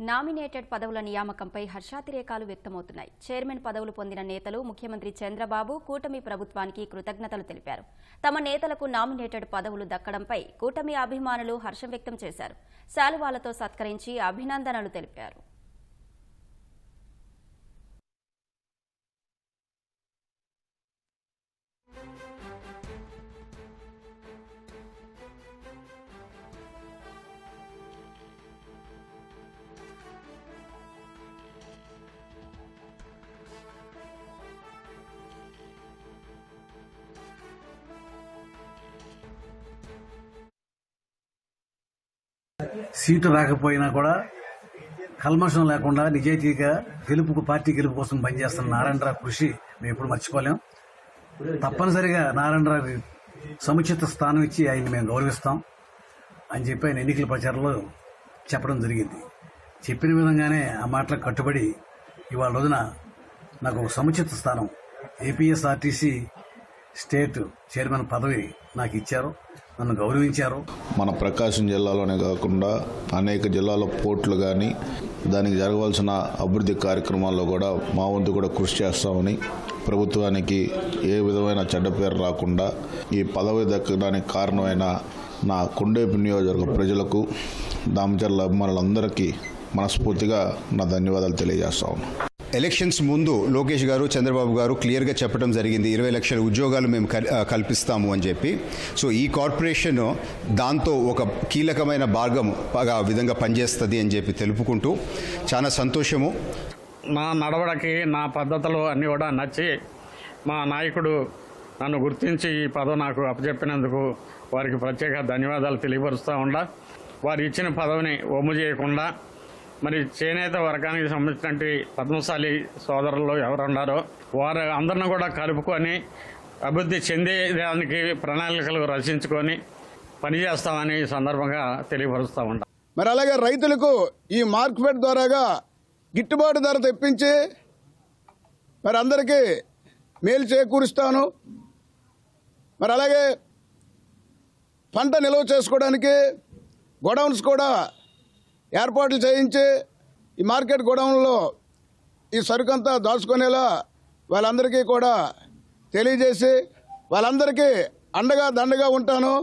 Nominated పదవుల నియామకంపై హర్షాతిరేకాలు వ్యక్తమవుతున్నాయి. Chairman పదవులు పొందిన నేతలు ముఖ్యమంత్రి చంద్రబాబు కూటమి ప్రభుత్వానికి కృతజ్ఞతలు తెలిపారు. తమ నేతలకు నామినేటెడ్ పదవులు దక్కడంపై కూటమి అభిమానులు హర్షం వ్యక్తం చేశారు. శాలువాలతో సత్కరించి అభినందనలు తెలిపారు. సీటు రాకపోయినా కూడా కల్మషం లేకుండా నిజాయితీగా గెలుపుకు పార్టీ గెలుపు కోసం పనిచేస్తున్న నారాయణరావు కృషి మేము ఎప్పుడు మర్చిపోలేం. తప్పనిసరిగా నారాయణరావు సముచిత స్థానం ఇచ్చి ఆయన్ని మేము గౌరవిస్తాం అని చెప్పి ఆయన ఎన్నికల ప్రచారంలో చెప్పడం జరిగింది. చెప్పిన విధంగానే ఆ మాటలకు కట్టుబడి ఇవాళ రోజున నాకు ఒక సముచిత స్థానం ఏపీఎస్ఆర్టీసీ స్టేట్ చైర్మన్ పదవి నాకు ఇచ్చారు. నన్ను గౌరవించారు. మన ప్రకాశం జిల్లాలోనే కాకుండా అనేక జిల్లాలో పోర్టులు కానీ దానికి జరగవలసిన అభివృద్ధి కార్యక్రమాల్లో కూడా మా వంతు కూడా కృషి చేస్తామని ప్రభుత్వానికి ఏ విధమైన చెడ్డ పేరు రాకుండా ఈ పదవి దక్కడానికి కారణమైన నా కొండేపు నియోజకవర్గ ప్రజలకు దామచర్ల అభిమానులందరికీ మనస్ఫూర్తిగా నా ధన్యవాదాలు తెలియజేస్తా ఎలక్షన్స్ ముందు లోకేష్ గారు చంద్రబాబు గారు క్లియర్గా చెప్పడం జరిగింది. ఇరవై లక్షల ఉద్యోగాలు మేము కల్- కల్పిస్తాము అని చెప్పి. సో ఈ కార్పొరేషన్ దాంతో ఒక కీలకమైన భాగం బాగా విధంగా పనిచేస్తుంది అని చెప్పి తెలుపుకుంటూ చాలా సంతోషము. నా నడవడికి నా పద్ధతులు అన్నీ కూడా నచ్చి మా నాయకుడు నన్ను గుర్తించి ఈ పదవి నాకు అప్పచెప్పినందుకు వారికి ప్రత్యేక ధన్యవాదాలు తెలియపరుస్తూ ఉండా. వారు ఇచ్చిన పదవిని ఒమ్ము చేయకుండా మరి చేనేత వర్గానికి సంబంధించినటువంటి పద్మశాలి సోదరులు ఎవరున్నారో వారు అందరిని కూడా కలుపుకొని అభివృద్ధి చెందేదానికి ప్రణాళికలు రచించుకొని పనిచేస్తామని ఈ సందర్భంగా తెలియపరుస్తూ ఉంటాం. మరి అలాగే రైతులకు ఈ మార్కెట్ ద్వారాగా గిట్టుబాటు ధర తెప్పించి మరి అందరికీ మేలు చేకూరుస్తాను. మరి అలాగే పంట నిల్వ చేసుకోవడానికి గోడౌన్స్ కూడా ఏర్పాట్లు చేయించి ఈ మార్కెట్ గోడౌన్లో ఈ సరుకంతా దాచుకునేలా వాళ్ళందరికీ కూడా తెలియజేసి వాళ్ళందరికీ అండగా దండగా ఉంటాను.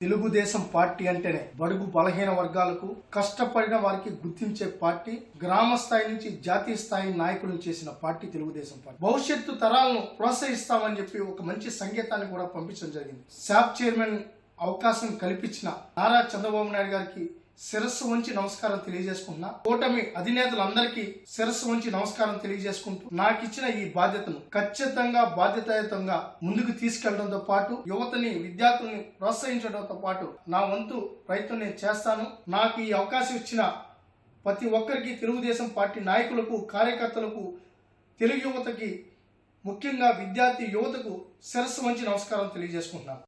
తెలుగుదేశం పార్టీ అంటేనే బడుగు బలహీన వర్గాలకు కష్టపడిన వారికి గుర్తించే పార్టీ గ్రామ స్థాయి నుంచి జాతీయ స్థాయి నాయకులను చేసిన పార్టీ తెలుగుదేశం పార్టీ. భవిష్యత్తు తరాలను ప్రోత్సహిస్తామని చెప్పి ఒక మంచి సంకేతాన్ని కూడా పంపించడం జరిగింది. శాప్ చైర్మన్ అవకాశం కల్పించిన నారా చంద్రబాబు నాయుడు గారికి శిరస్సు వంచి నమస్కారం తెలియజేసుకుంటున్నా. కూటమి అధినేతలందరికీ శిరస్సు వంచి నమస్కారం తెలియజేసుకుంటూ నాకు ఇచ్చిన ఈ బాధ్యతను ఖచ్చితంగా బాధ్యతాయుతంగా ముందుకు తీసుకెళ్ళడంతో పాటు యువతని విద్యార్థుల్ని ప్రోత్సహించడంతో పాటు నా వంతు ప్రయత్నం నేను చేస్తాను. నాకు ఈ అవకాశం ఇచ్చిన ప్రతి ఒక్కరికి తెలుగుదేశం పార్టీ నాయకులకు కార్యకర్తలకు తెలుగు యువతకి ముఖ్యంగా విద్యార్థి యువతకు శిరస్సు వంచి నమస్కారం తెలియజేసుకుంటున్నాను